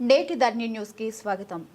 నేటి ధర్ని న్యూస్కి స్వాగతం.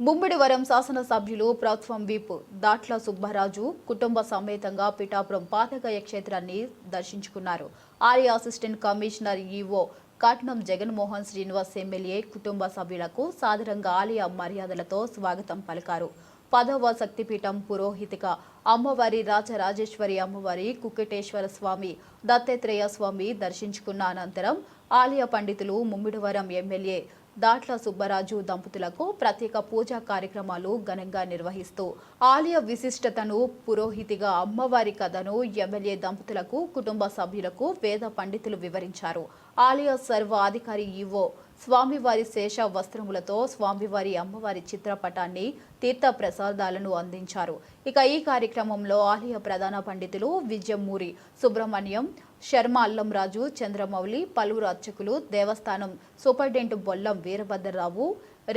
బుమ్మిడివరం శాసనసభ్యులు ప్రభుత్వం వీపు. దాట్ల సుబ్బరాజు కుటుంబ సమేతంగా పిఠాపురం పాతకాయ క్షేత్రాన్ని దర్శించుకున్నారు. Arya assistant commissioner EO Katnam Jaganmohan Srinivas MLA కుటుంబ సభ్యులకు సాధారణంగా ఆలయ మర్యాదలతో స్వాగతం పలికారు. పదవ శక్తిపీఠం పురోహితిక అమ్మవారి రాజరాజేశ్వరి అమ్మవారి కుక్కటేశ్వర స్వామి దత్తాత్రేయ స్వామి దర్శించుకున్న అనంతరం ఆలయ పండితులు ముమ్మిడివరం ఎమ్మెల్యే దాట్ల సుబ్బరాజు దంపతులకు ప్రత్యేక పూజా కార్యక్రమాలు ఘనంగా నిర్వహిస్తూ ఆలయ విశిష్టతను పురోహితిగా అమ్మవారి కథను ఎమ్మెల్యే దంపతులకు కుటుంబ సభ్యులకు వేద పండితులు వివరించారు. ఆలయ సర్వ అధికారి ఈవో స్వామివారి శేష వస్త్రములతో స్వామివారి అమ్మవారి చిత్రపటాన్ని తీర్థ ప్రసాదాలను అందించారు. ఇక ఈ కార్యక్రమంలో ఆలయ ప్రధాన పండితులు విజయమూరి సుబ్రహ్మణ్యం శర్మ అల్లంరాజు చంద్రమౌళి పలువురు అర్చకులు దేవస్థానం సూపరింటెండెంట్ బొల్లం వీరభద్రరావు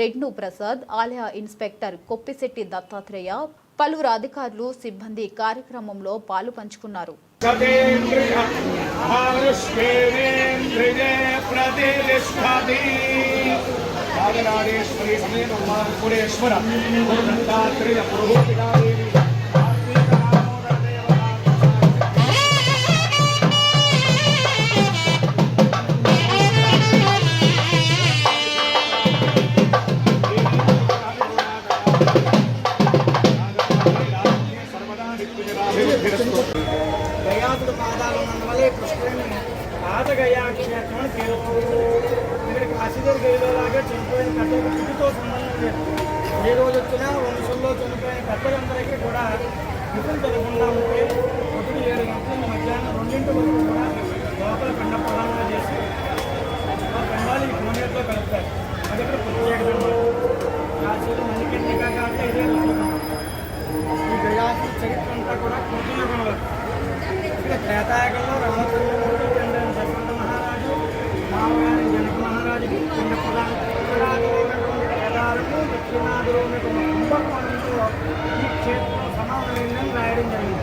రెడ్ను ప్రసాద్ ఆలయ ఇన్స్పెక్టర్ కొప్పిశెట్టి దత్తాత్రేయ పలువురు అధికారులు సిబ్బంది కార్యక్రమంలో పాలు పంచుకున్నారు. सतेन्द्रिय आयुष्केन्द्रिये प्रतिष्ठति राजराजेश्वरी समेत उमापुरेश्वर गुरुदत्तात्रेय पुरोहिता देवी सर्वदा नित्यनिराभिवृद्धिरस्तु గయాసుడు పాదాలు ఉన్నందువల్ల ఈ కృష్ణుడిని పాదగయా క్షేత్రం అని పేరు ఇక్కడ కాశీదేవి గదిలోలాగా చనిపోయిన కథలకు పుట్టుతో సంబంధం లేదు ఏ రోజు వచ్చినా వంశంలో చనిపోయిన కథలందరికీ కూడా విధులు జరగకుండా ఉంటే ఒకటి ఏడు గంటల మధ్యాహ్నం రెండింటి వరకు కూడా లోపల పిండ ప్రధానంగా చేసి ఆ పిండాలు ఈ కోనేరులో కలుపుతారు అది ఇక్కడ ప్రత్యేకత కాశీలో మణికంటిగా కాక ఇదే ఈ గయాసుడు చరిత్ర అంతా కూడా కృష్ణుల ఇక్కడ త్రేతాయుగంలో ఈ క్షేత్రం సమాధానం రాయడం జరిగింది.